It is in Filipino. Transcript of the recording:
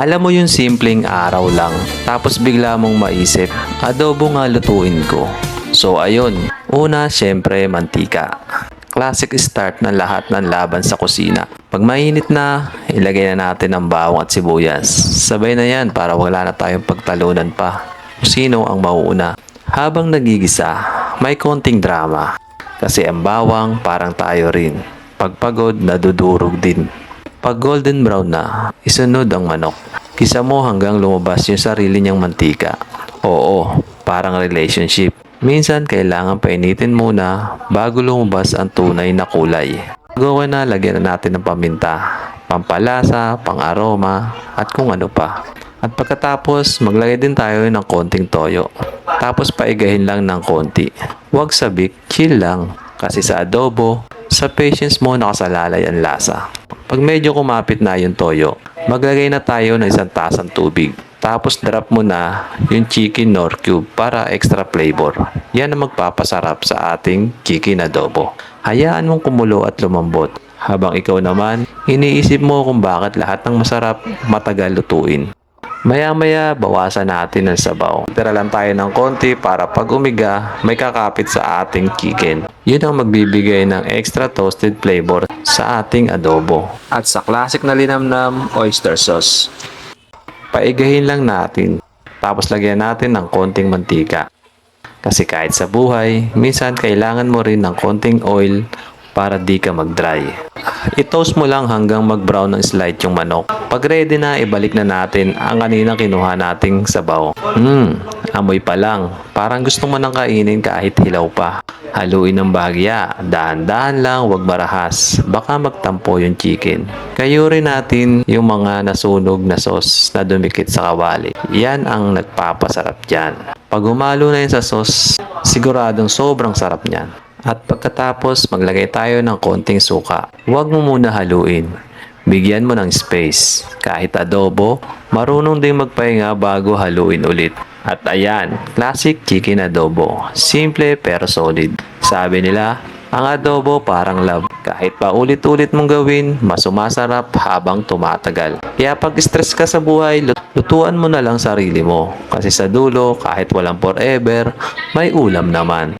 Alam mo yung simpleng araw lang, tapos bigla mong maisip, adobo nga lutuin ko. So ayun, una syempre mantika. Classic start ng lahat ng laban sa kusina. Pag mainit na, ilagay na natin ang bawang at sibuyas. Sabay na yan para wala na tayong pagtalunan pa. Kung sino ang mauuna. Habang nagigisa, may konting drama. Kasi ang bawang parang tayo rin. Pagpagod, nadudurog din. Pag golden brown na, isunod ang manok. Kisa mo hanggang lumabas yung sarili niyang mantika. Oo, parang relationship. Minsan kailangan painitin muna bago lumabas ang tunay na kulay. Gawa na lagyan na natin ng paminta, pampalasa, pang-aroma, at kung ano pa. At pagkatapos, maglagay din tayo ng konting toyo. Tapos paigahin lang ng konti. Huwag sabik, chill lang. Kasi sa adobo, sa patience mo nakasalalay ang lasa. Pag medyo kumapit na yung toyo, maglagay na tayo ng isang tasang tubig. Tapos drop mo na yung chicken nor cube para extra flavor. Yan ang magpapasarap sa ating chicken adobo. Hayaan mong kumulo at lumambot. Habang ikaw naman, iniisip mo kung bakit lahat ng masarap matagal lutuin. Maya-maya, bawasan natin ang sabaw. Tira lang tayo ng konti para pag umiga, may kakapit sa ating chicken. Yun ang magbibigay ng extra toasted flavor sa ating adobo. At sa classic na linamnam, oyster sauce. Paigahin lang natin. Tapos lagyan natin ng konting mantika. Kasi kahit sa buhay, minsan kailangan mo rin ng konting oil para di ka mag-dry. I-toast mo lang hanggang mag-brown ng slight yung manok. Pag ready na, ibalik na natin ang kanina kinuha nating sabaw. Hmm, amoy pa lang. Parang gusto mo nang kainin kahit hilaw pa. Haluin ng bahagya. Dahan-dahan lang, wag marahas. Baka magtampo yung chicken. Kayurin natin yung mga nasunog na sauce na dumikit sa kawali. Yan ang nagpapasarap dyan. Pag humalo na yun sa sauce, siguradong sobrang sarap niyan. At pagkatapos, maglagay tayo ng konting suka. Huwag mo muna haluin. Bigyan mo ng space. Kahit adobo, marunong ding magpahinga bago haluin ulit. At ayan, classic chicken adobo. Simple pero solid. Sabi nila, ang adobo parang love. Kahit pa ulit-ulit mong gawin, mas sumasarap habang tumatagal. Kaya pag stress ka sa buhay, lut- lutuan mo na lang sarili mo. Kasi sa dulo, kahit walang forever, may ulam naman.